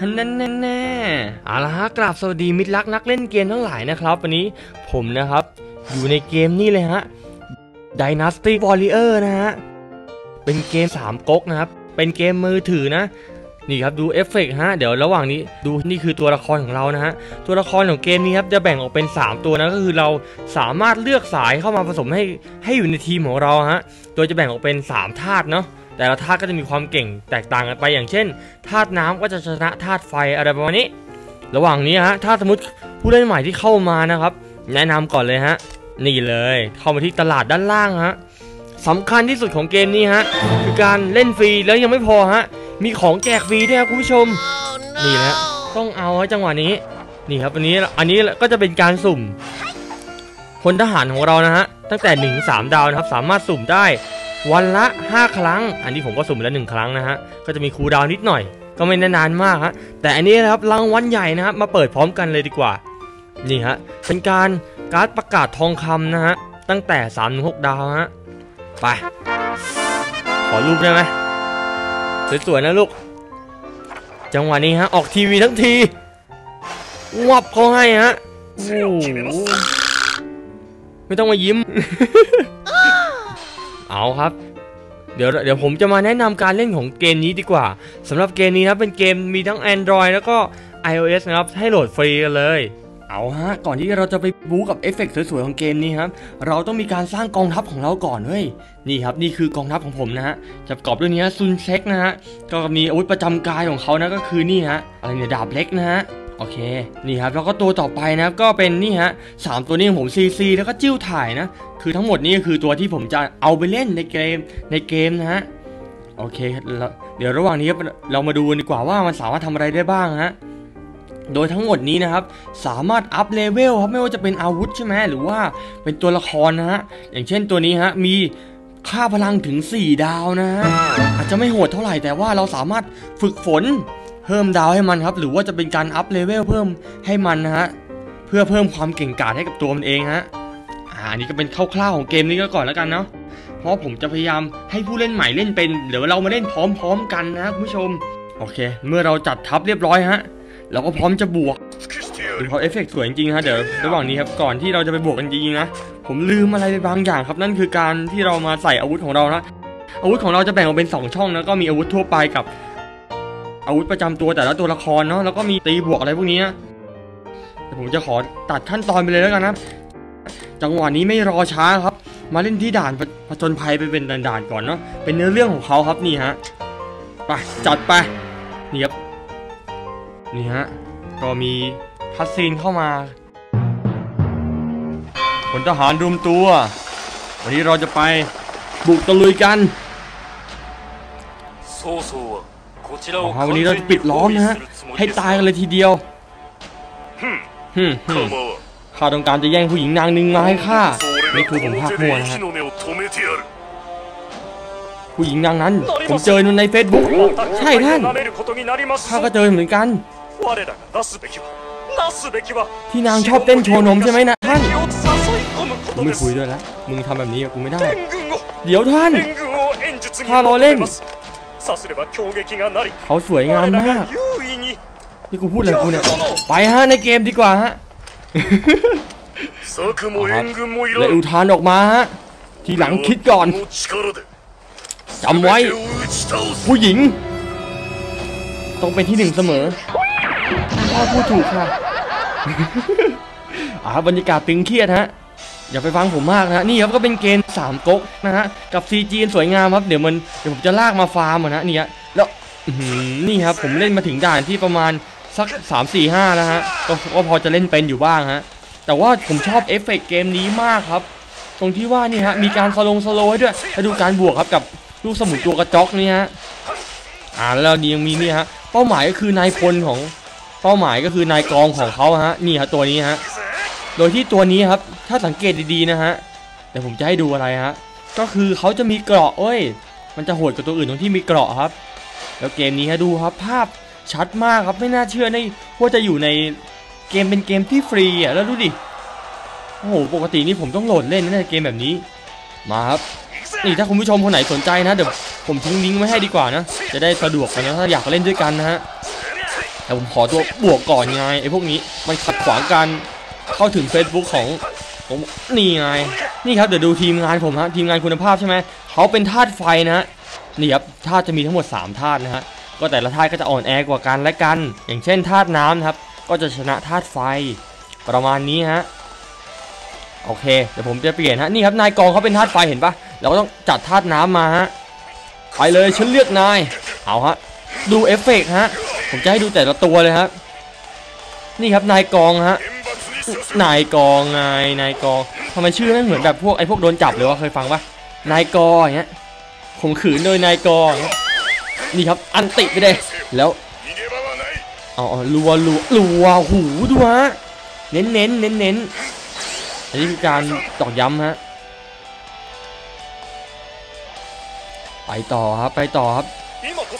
ฮันนั่นแน่ๆเอาละฮะกราบสวัสดีมิตรรักนักเล่นเกมทั้งหลายนะครับ วันนี้ผมนะครับ อยู่ในเกมนี่เลยฮะ Dynasty Warrior นะฮะ เป็นเกม3ก๊กนะครับ เป็นเกมมือถือนะ นี่ครับดูเอฟเฟกต์ฮะ เดี๋ยวระหว่างนี้ดูนี่คือตัวละครของเรานะฮะ ตัวละครของเกมนี้ครับจะแบ่งออกเป็น 3 ตัวนะก็คือเราสามารถเลือกสายเข้ามาผสมให้ให้อยู่ในทีมของเราฮะ โดยจะแบ่งออกเป็น 3 ธาตุเนาะ แต่ละธาตุก็จะมีความเก่งแตกต่างกันไปอย่างเช่นธาตุน้ำก็จะชนะธาตุไฟอะไรประมาณนี้ ระหว่างนี้ฮะถ้าสมมติผู้เล่นใหม่ที่เข้ามานะครับ แนะนำก่อนเลยฮะนี่เลยเข้ามาที่ตลาดด้านล่างฮะสำคัญที่สุดของเกมนี้ฮะคือการเล่นฟรีแล้วยังไม่พอฮะมีของแจกฟรีด้วยครับคุณผู้ชมนี่แหละต้องเอาจังหวะนี้นี่ครับอันนี้อันนี้ก็จะเป็นการสุ่มพลทหารของเรานะฮะตั้งแต่1นึ่งสามดาวนะครับสามารถสุ่มได้ วันละ 5 ครั้ง อันนี้ผมก็สุ่มแล้วหนึ่งครั้งนะฮะ ก็จะมีคูลดาวนิดหน่อย ก็ไม่นานมากฮะ แต่อันนี้นะครับรางวัลใหญ่นะครับ มาเปิดพร้อมกันเลยดีกว่า นี่ฮะ เป็นการการ์ดประกาศทองคำนะฮะ ตั้งแต่3ามถึงหดาวฮะ ไป ขอรูปได้ไหมสวยๆนะลูก จังหวะนี้ฮะ ออกทีวีทั้งทีวับเขาให้ฮะ ไม่ต้องมายิ้ม เอาครับ เดี๋ยวเดี๋ยวผมจะมาแนะนำการเล่นของเกมนี้ดีกว่าสำหรับเกมนี้นะเป็นเกมมีทั้ง Android แล้วก็ iOS นะครับให้โหลดฟรีกันเลยเอาฮะก่อนที่เราจะไปบู๊กับเอฟเฟกต์สวยๆของเกมนี้ครับเราต้องมีการสร้างกองทัพของเราก่อนเฮ้ยนี่ครับนี่คือกองทัพของผมนะฮะจะประกอบด้วยนี้ซุนเซ็กนะฮะก็มีอาวุธประจำกายของเขานะก็คือนี่ฮะอะไรเนี่ยดาบเล็กนะฮะ โอเค นี่ครับ แล้วก็ตัวต่อไปนะครับ ก็เป็นนี่ฮะสามตัวนี้ของผมซีซีแล้วก็จิ้วถ่ายนะ คือทั้งหมดนี้ก็คือตัวที่ผมจะเอาไปเล่นในเกม ในเกมนะฮะ โอเค เดี๋ยวระหว่างนี้เรามาดูดีกว่าว่ามันสามารถทำอะไรได้บ้างฮะ โดยทั้งหมดนี้นะครับ สามารถอัพเลเวลครับ ไม่ว่าจะเป็นอาวุธใช่ไหมหรือว่าเป็นตัวละครนะฮะ อย่างเช่นตัวนี้ฮะ มีค่าพลังถึง 4 ดาวนะฮะ อาจจะไม่โหดเท่าไหร่แต่ว่าเราสามารถฝึกฝน เพิ่มดาวให้มันครับ หรือว่าจะเป็นการอัพเลเวลเพิ่มให้มันนะฮะเพื่อเพิ่มความเก่งกาจให้กับตัวมันเองฮะอ่านนี้ก็เป็นคร่าวๆของเกมนี้ก็ก่อนแล้วกันเนาะเพราะผมจะพยายามให้ผู้เล่นใหม่เล่นเป็นเดี๋ยวเรามาเล่นพร้อม ๆ กันนะคุณผู้ชมโอเค เมื่อเราจัดทัพเรียบร้อยฮะเราก็พร้อมจะบวกดูเขาเอฟเฟกต์สวยจริงๆฮะเดี๋ยวระหว่างนี้ครับก่อนที่เราจะไปบวกกันจริงๆนะผมลืมอะไรไปบางอย่างครับนั่นคือการที่เรามาใส่อาวุธของเรานะอาวุธของเราจะแบ่งออกเป็น 2 ช่องนะก็มีอาวุธทั่วไปกับ อาวุธประจำตัวแต่ละตัวละครเนาะ แล้วก็มีตีบวกอะไรพวกนี้นะแต่ผมจะขอตัดขั้นตอนไปเลยแล้วกันนะ จังหวะนี้ไม่รอช้าครับ มาเล่นที่ด่านผจญภัยไปเป็นด่านๆก่อนเนาะ เป็นเนื้อเรื่องของเขาครับนี่ฮะ ไปจัดไป นี่ครับ นี่ฮะ ก็มีคัสซีนเข้ามาพลทหารรวมตัว วันนี้เราจะไปบุกตะลุยกัน 曹操はこ วันนี้เราจะปิดล้อมนะฮะให้ตายกันเลยทีเดียวข้าต้องการจะแย่งผู้หญิงนางหนึ่งมาให้ข้านี่คือผมภาคมัวนะผู้หญิงนางนั้น ผมเจอในเฟซบุ๊กใช่ท่านข้าก็เจอเหมือนกัน ที่นางชอบเต้นโชว์นมใช่ไหมนะท่านไม่คุยด้วยแล้วมึงทำแบบนี้กับกูไม่ได้ เดี๋ยวท่านข้ารอเล่น เขาสวยงามมากนี่กูพูดอะไรกูเนี่ยไปฮะในเกมดีกว่าฮะและอุทานออกมาฮะทีหลังคิดก่อนจำไว้ ผู้หญิงต้องเป็นที่หนึ่งเสมอพ่อพูดถูกค่ะอ่าบรรยากาศตึงเครียดฮะ อย่าไปฟังผมมากนะนี่ครับก็เป็นเกม3ก๊กนะฮะกับ CG สวยงามครับเดี๋ยวมันเดี๋ยวผมจะลากมาฟาร์มอะนะนี่ฮะแล้วนี่ครับผมเล่นมาถึงด่านที่ประมาณสัก3 4 5แล้วฮะก็ก็พอจะเล่นเป็นอยู่บ้างฮะแต่ว่าผมชอบเอฟเฟกต์เกมนี้มากครับ ตรงที่ว่านี่ฮะมีการสโลงสโลให้ด้วยแล้วดูการบวกครับกับลูกสมุนตัวกระจอกนี่ฮะอ่าแล้วนี่ยังมีนี่ฮะเป้าหมายก็คือนายพลของเป้าหมายก็คือนายกองของเขาฮะนี่ฮะตัวนี้ฮะ โดยที่ตัวนี้ครับ ถ้าสังเกตดีๆนะฮะแต่ผมจะให้ดูอะไรฮะ ก็คือเขาจะมีเกราะเอ้ย มันจะโหดกว่าตัวอื่นตรงที่มีเกราะครับ แล้วเกมนี้ฮะดูครับภาพชัดมากครับไม่น่าเชื่อในว่าจะอยู่ในเกมเป็นเกมที่ฟรีอะแล้วดูดิ โอ้โหปกตินี่ผมต้องโหลดเล่นนะในเกมแบบนี้ มาครับ นี่ถ้าคุณผู้ชมคนไหนสนใจนะเดี๋ยวผมทิ้งลิงก์ไว้ให้ดีกว่านะ จะได้สะดวกกันนะถ้าอยากเล่นด้วยกันนะฮะ แต่ผมขอตัวบวกก่อนไงไอ้พวกนี้มันขัดขวางการ เข้าถึง Facebook ของผมนี่ไงนี่ครับเดี๋ยวดูทีมงานผมฮะทีมงานคุณภาพใช่ไหมเขาเป็นธาตุไฟนะฮะนี่ครับธาตุจะมีทั้งหมด 3 ธาตุนะฮะก็แต่ละธาตุก็จะอ่อนแอกว่ากันและกัน อย่างเช่นธาตุน้ำครับ ก็จะชนะธาตุไฟประมาณนี้ฮะโอเคเดี๋ยวผมจะเปลี่ยนฮะนี่ครับนายกองเขาเป็นธาตุไฟเห็นปะเราก็ต้องจัดธาตุน้ำมาฮะไปเลยฉันเลือกนายเอาฮะดูเอฟเฟกฮะผมจะให้ดูแต่ละตัวเลยฮะนี่ครับนายกองฮะ นายกองไงนายกองทำไมชื่อนั่นเหมือนแบบพวกไอ้พวกโดนจับหรือว่าเคยฟังปะนายกออย่างเงี้ยข่มขืนโดยนายกองนี่ครับอันติไปเลยแล้วอ๋อรัวรัวรัวหูดูฮะเน้นเน้นเน้นเน้นอันนี้คือการตอกย้ำฮะไปต่อครับไปต่อครับ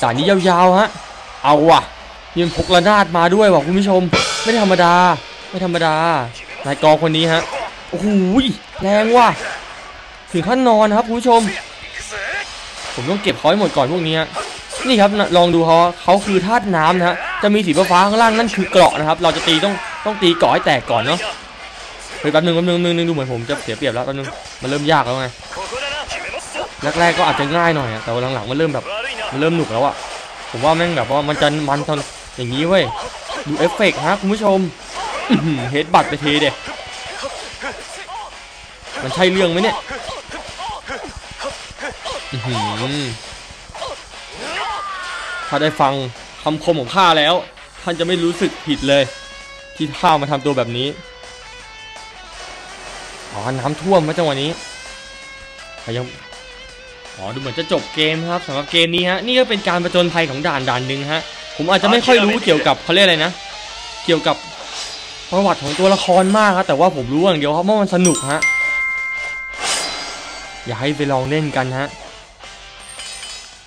จายนี้ยาวๆฮะเอาว่ะยืนพกระนาดมาด้วยว่ะคุณผู้ชม ไม่ธรรมดา ไม่ธรรมดานายกอคนนี้ฮะโอ้โหแรงว่ะถึงขั้นนอนครับคุณผู้ชม ผมต้องเก็บเอาให้หมดก่อนพวกนี้นี่ครับลองดูเขาเขาคือธาตุน้ำนะฮะจะมีสีฟ้าข้างล่างนั่นคือเกราะนะครับ เราจะตีต้องต้องตีเกราะให้แตกก่อนเนาะเฮ้ยแป๊บนึงแป๊บนึงนึงนึงดูเหมือนผมจะเสียเปรียบแล้วแป๊บนึงมันเริ่มยากแล้วไงแรกๆก็อาจจะง่ายหน่อยแต่หลังๆมันเริ่มแบบมันเริ่มหนุกแล้วอะผมว่าแม่งแบบว่ามันจะมันทนอย่างนี้เว้ยดูเอฟเฟกต์ฮะคุณผู้ชม เฮดบัตไปทีเด็มันใช่เรื่องไหมเนี่ยอือหือถ้าได้ฟังคำคมของข้าแล้ว ท่านจะไม่รู้สึกผิดเลย ที่ข้ามาทำตัวแบบนี้อ๋อน้ำท่วมมาจังหวะนี้แต่ยังอ๋อดูเหมือนจะจบเกมครับสำหรับเกมนี้ฮะนี่ก็เป็นการประจนภัยของด่านด่านหนึ่งฮะผมอาจจะไม่ค่อยรู้เกี่ยวกับเขาเรียกอะไรนะ เกี่ยวกับ ประวัติของตัวละครมากครับแต่ว่าผมรู้อย่างเดียวครับว่ามันสนุกฮะอย่าให้ไปลองเล่นกันฮะ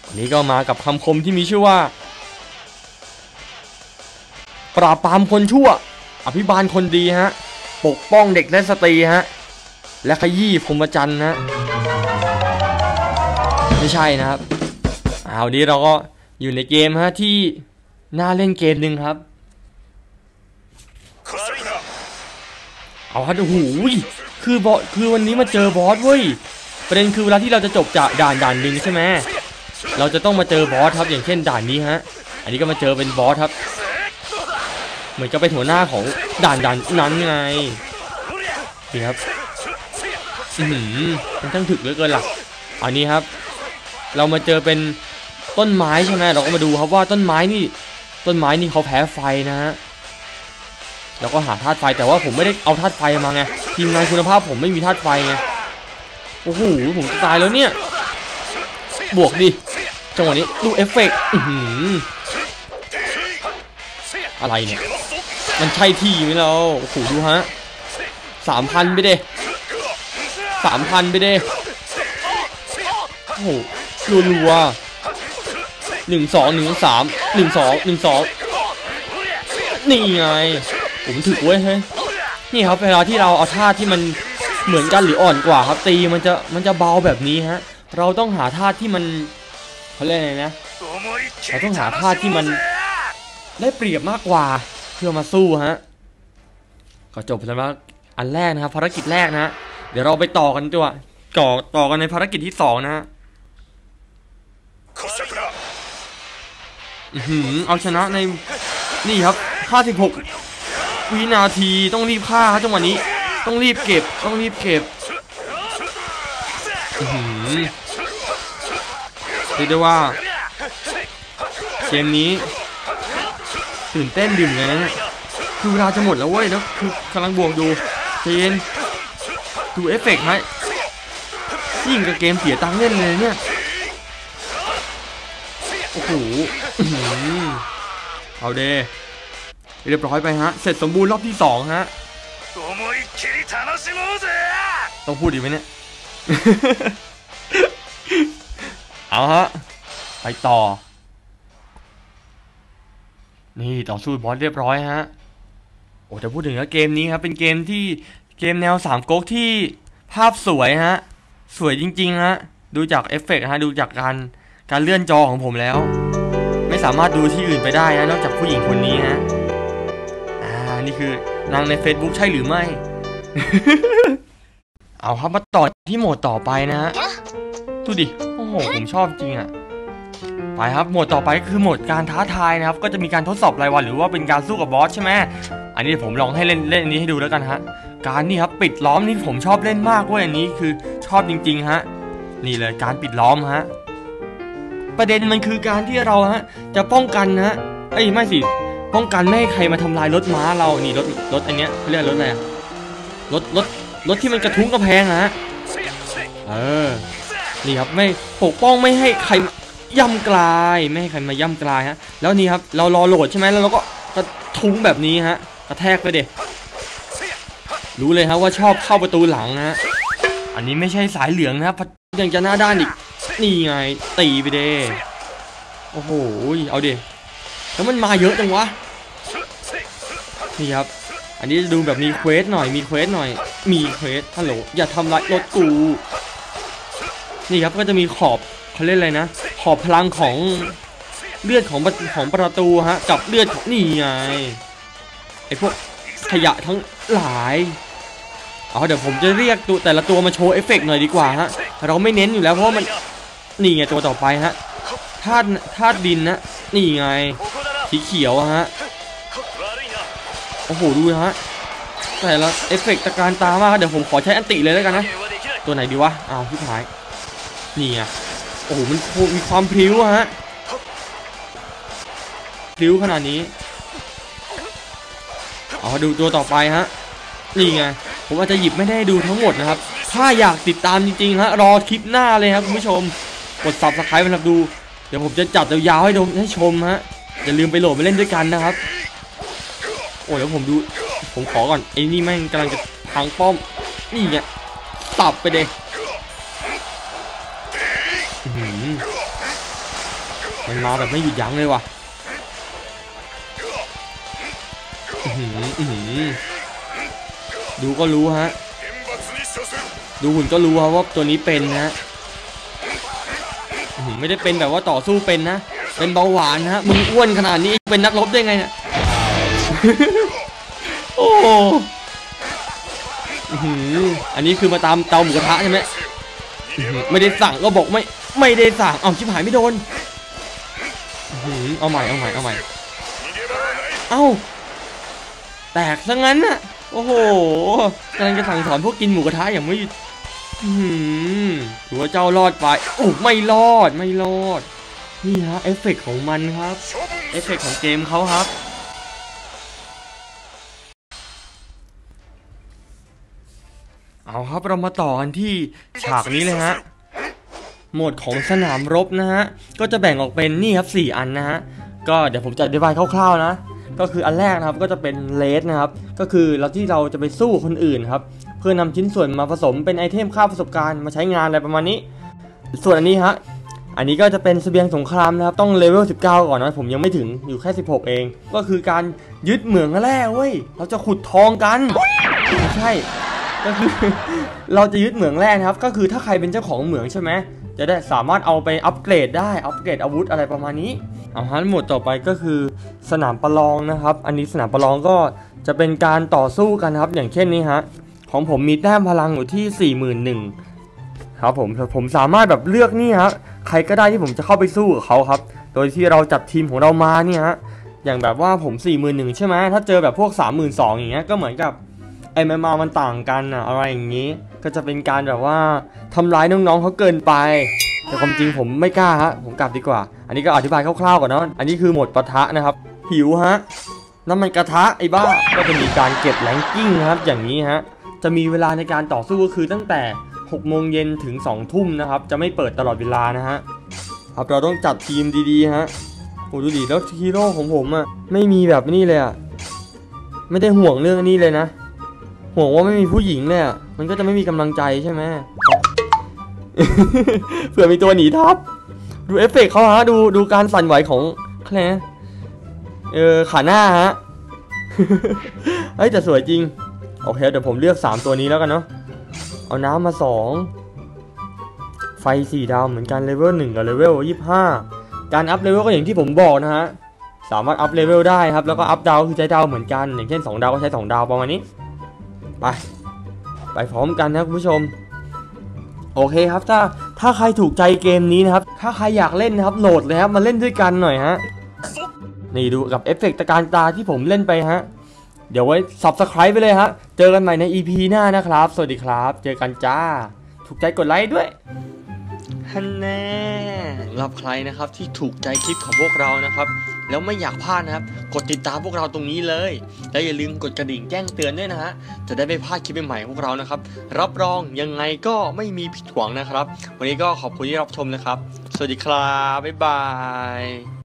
วันนี้ก็มากับคำคมที่มีชื่อว่า ปราบปรามคนชั่ว อภิบาลคนดีฮะปกป้องเด็กและสตรีฮะและขยี้พรมจันทร์นะไม่ใช่นะครับเอาดีเราก็อยู่ในเกมฮะที่น่าเล่นเกมหนึ่งครับ เอาครับโอ้โหคือบอสคือวันนี้มาเจอบอสเว้ยประเด็นคือเวลาที่เราจะจบจากด่านด่านหนึ่งใช่ไหมเราจะต้องมาเจอบอสครับอย่างเช่นด่านนี้ฮะ อันนี้ก็มาเจอเป็นบอสครับ เหมือนจะเป็นหัวหน้าของด่านด่านนั้นไงนี่ครับอือหือมันช่างถึกเหลือเกินหล่ะอันนี้ครับ เรามาเจอเป็นต้นไม้ใช่ไหมเราก็มาดูครับว่าต้นไม้นี่ ต้นไม้นี่เขาแพ้ไฟนะฮะ แล้วก็หาธาตุไฟแต่ว่าผมไม่ได้เอาธาตุไฟมาไงทีมงานคุณภาพผมไม่มีธาตุไฟไงโอ้โหผมจะตายแล้วเนี่ย บวกดิจังหวะนี้ดูเอฟเฟกต์อะไรเนี่ย มันใช่ที่ไหมเราโอ้โหดูฮะสามพันไปเด้สามพันไปเด้โอ้โหรัวๆหนึ่งสองหนึ่งสามหนึ่งสองหนึ่งสองนี่ไง ผมถือเว้ยเฮ้ยนี่ครับเวลาที่เราเอาท่าที่มันเหมือนกันหรืออ่อนกว่าครับตีมันจะมันจะเบาแบบนี้ฮะ เราต้องหาท่าที่มันเขาเรียกไงนะเราต้องหาท่าที่มันได้เปรียบมากกว่าเพื่อมาสู้ฮะก็จบแล้วอันแรกนะครับภารกิจแรกนะเดี๋ยวเราไปต่อกันตัวต่อต่อกันในภารกิจที่สองนะฮะเอาชนะในนี่ครับ 56 วินาทีต้องรีบฆ่าครับจังหวะนี้ ต้องรีบเก็บต้องรีบเก็บเรียกได้ว่าเกมนี้ตื่นเต้นดื่มเลยนะเนี่ยคือเวลาจะหมดแล้วเว้ยแล้วคือกำลังบวกดูเจนดูเอฟเฟกต์ไหมยิ่งกับเกมเสียตังค์เล่นเลยเนี่ยโอ้โหเอาเด เรียบร้อยไปฮะ เสร็จสมบูรณ์รอบที่สองฮะต้องพูดดีไหมเนี่ย เอาฮะ ไปต่อ นี่ต่อสู้บอสเรียบร้อยฮะ โอ้แต่พูดถึงแล้เกมนี้ครับ เป็นเกมที่เกมแนวสามก๊กที่ภาพสวยฮะ สวยจริงๆฮะ ดูจากเอฟเฟกฮะ ดูจากการการเลื่อนจอของผมแล้ว ไม่สามารถดูที่อื่นไปได้นะนอกจากผู้หญิงคนนี้ฮะ นี่คือนางใน Facebook ใช่หรือไม่ เอาครับมาต่อที่โหมดต่อไปนะฮะดูดิ โอ้โห ผมชอบจริงอะไปครับโหมดต่อไปก็คือโหมดการท้าทายนะครับ ก็จะมีการทดสอบรายวันหรือว่าเป็นการสู้กับบอสใช่ไหมอันนี้ผมลองให้เล่นเล่นอันนี้ให้ดูแล้วกันฮะ การนี่ครับปิดล้อมนี่ผมชอบเล่นมากเว้ยอันนี้คือชอบจริง ๆฮะ นี่เลยการปิดล้อมฮะ ประเด็นมันคือการที่เราฮะจะป้องกันนะฮะเอ้ยไม่สิ ป้องกันไม่ให้ใครมาทำลายรถม้าเรา นี่รถรถอันเนี้ยเขาเรียกรถอะไรอะรถรถรถที่มันกระทุ้งกระแพงอะฮะเออ นี่ครับไม่ปกป้องไม่ให้ใครย่ำกลายไม่ให้ใครมาย่ำกลายฮะ แล้วนี่ครับเรารอโหลดใช่ไหมแล้วเราก็กระทุ้งแบบนี้ฮะกระแทกไปเด็รู้เลยครับว่าชอบเข้าประตูหลังนะอันนี้ไม่ใช่สายเหลืองนะครับยังจะหน้าด้านอีกนี่ไงตีไปเด้โอ้โหเอาดิแล้วมันมาเยอะจังวะ นี่ครับ อันนี้จะดูแบบมีเควสหน่อย มีเควสหน่อย มีเควสฮัลโหล อย่าทำลายรถกู นี่ครับก็จะมีขอบเขาเรียกอะไรนะ ขอบพลังของเลือดของของประตูฮะ กับเลือดของนี่ไง ไอพวกขยะทั้งหลายเอเดี๋ยวผมจะเรียกตัวแต่ละตัวมาโชว์เอฟเฟกต์หน่อยดีกว่าฮะ เราไม่เน้นอยู่แล้วเพราะมันนี่ไงตัวต่อไปฮะธาตุธาตุดินนะนี่ไงสีเขียวฮะ อ้โหดูฮะแต่ละเอฟเฟกต์ตะการตามากเดี๋ยวผมขอใช้อันติเลยแล้วกันนะ ตัวไหนดีวะอ้าวพี่ผายนี่ไงโอ้โหมันมีความพริ้วฮะพริ้วขนาดนี้เอาดูตัวต่อไปฮะนี่ไงผมอาจจะหยิบไม่ได้ดูทั้งหมดนะครับ ถ้าอยากติดตามจริงๆฮะรอคลิปหน้าเลยครับคุณผู้ชมกด subscribe มาดู เดี๋ยวผมจะจัดยาวๆให้ดูให้ชมฮะอย่าลืมไปโหลดมาเล่นด้วยกันนะครับ อ้เดี๋ยวผมดู ผมขอก่อนไอ้นี่แม่งกำลังจะพังป้อม นี่ไงตับไปเดอื้อหือมันมาแบบไม่หยุดยั้งเลยว่ะอื้อหืออื้อหือดูก็รู้ฮะ ดูหุ่นก็รู้ครับว่าตัวนี้เป็นนะฮะไม่ได้เป็นแบบว่าต่อสู้เป็นนะ เป็นเบาหวานนะฮะมึงอ้วนขนาดนี้เป็นนักรบได้ไงเนี่ย อันนี้คือมาตามเตาหมูกระทะใช่ไหมไม่ได้สั่งก็บอกไม่ไม่ได้สั่งเอาชิบหายไม่โดนเอาใหม่เอาใหม่เอาใหม่เอ้าแตกซะงั้นน่ะโอ้โหกำลังจะสั่งสอนพวกกินหมูกระทะอย่างไม่หือหือถือว่าเจ้ารอดไปโอ้ไม่รอดไม่รอดนี่ฮะเอฟเฟกต์ของมันครับเอฟเฟกต์ของเกมเขาครับ เอาครับเรามาต่อกันที่ฉากนี้เลยฮะโหมดของสนามรบนะฮะ ก็จะแบ่งออกเป็นนี่ครับ 4 อันนะฮะ ก็เดี๋ยวผมจะอธิบายคร่าวๆนะ ก็คืออันแรกนะครับก็จะเป็นเลสนะครับ ก็คือเราที่เราจะไปสู้คนอื่นครับ เพื่อนำชิ้นส่วนมาผสมเป็นไอเทมค่าประสบการณ์มาใช้งานอะไรประมาณนี้ ส่วนอันนี้ฮะ อันนี้ก็จะเป็นเสบียงสงครามนะครับ ต้องเลเวล 19 ก่อนนะ ผมยังไม่ถึงอยู่แค่ 16 เอง ก็คือการยึดเหมืองแร่เว้ย เราจะขุดทองกันไม่ใช่ ก็คือเราจะยึดเหมืองแร่นะครับ ก็คือถ้าใครเป็นเจ้าของเหมืองใช่ไหมจะได้สามารถเอาไปอัปเกรดได้อัปเกรดอาวุธอะไรประมาณนี้เอาฮะหมวดต่อไปก็คือสนามประลองนะครับ อันนี้สนามประลองก็จะเป็นการต่อสู้กันครับ อย่างเช่นนี้ฮะของผมมีแต้มพลังอยู่ที่ 41,000ครับผมผมสามารถแบบเลือกนี่ฮะใครก็ได้ที่ผมจะเข้าไปสู้กับเขาครับ โดยที่เราจัดทีมของเรามาเนี่ยฮะอย่างแบบว่าผม 41,000ใช่ไหมถ้าเจอแบบพวก 32,000อย่างเงี้ยก็เหมือนกับ ไอ้แมมามันต่างกันอะอะไรอย่างงี้ ก็จะเป็นการแบบว่าทำร้ายน้องๆเขาเกินไป แต่ความจริงผมไม่กล้าฮะผมกลับดีกว่า อันนี้ก็อธิบายคร่าวๆก่อนเนาะอันนี้คือหมดปะทะนะครับหิวฮะน้ำมันกระทะไอ้บ้าก็จะมีการเก็บแรงกิ้งครับอย่างนี้ฮะจะมีเวลาในการต่อสู้ก็คือตั้งแต่6โมงเย็นถึง2ทุ่มนะครับ จะไม่เปิดตลอดเวลานะฮะครับเราต้องจัดทีมดีๆฮะโอ้ดูดิแล้วฮีโร่ของผมอะไม่มีแบบนี้เลยอะไม่ได้ห่วงเรื่องนี้เลยนะ ห่วงว่าไม่มีผู้หญิงเลยอะมันก็จะไม่มีกำลังใจใช่ไหม เผื่อมีตัวหนีทับ ดูเอฟเฟกต์เขาฮะ ดูดูการสั่นไหวของใครนเออขาหน้าฮะ เฮ้ยแต่สวยจริง โอเคเดี๋ยวผมเลือก 3 ตัวนี้แล้วกันเนาะ เอาน้ำมา 2 ไฟ 4 ดาวเหมือนกันเลเวล1กับเลเวล25 การอัพเลเวลก็อย่างที่ผมบอกนะฮะ สามารถอัพเลเวลได้ครับ แล้วก็อัพดาวคือใช้ดาวเหมือนกัน อย่างเช่น 2 ดาวก็ใช้ 2 ดาวประมาณนี้ ไป ไปพร้อมกันนะคุณผู้ชม โอเคครับถ้าถ้าใครถูกใจเกมนี้นะครับ ถ้าใครอยากเล่นนะครับโหลดเลยครับมาเล่นด้วยกันหน่อยฮะนี่ดูกับเอฟเฟกต์ตะการตาที่ผมเล่นไปฮะ เดี๋ยวไว้ subscribe ไปเลยฮะ เจอกันใหม่ใน EP หน้านะครับ สวัสดีครับ เจอกันจ้า ถูกใจกดไลค์ด้วยฮันแน่สำหรับใครนะครับที่ถูกใจคลิปของพวกเรานะครับ แล้วไม่อยากพลาดนะครับ กดติดตามพวกเราตรงนี้เลย แล้วอย่าลืมกดกระดิ่งแจ้งเตือนด้วยนะฮะ จะได้ไม่พลาดคลิปใหม่ๆพวกเรานะครับ รับรองยังไงก็ไม่มีผิดหวังนะครับ วันนี้ก็ขอบคุณที่รับชมนะครับ สวัสดีครับ บ๊ายบาย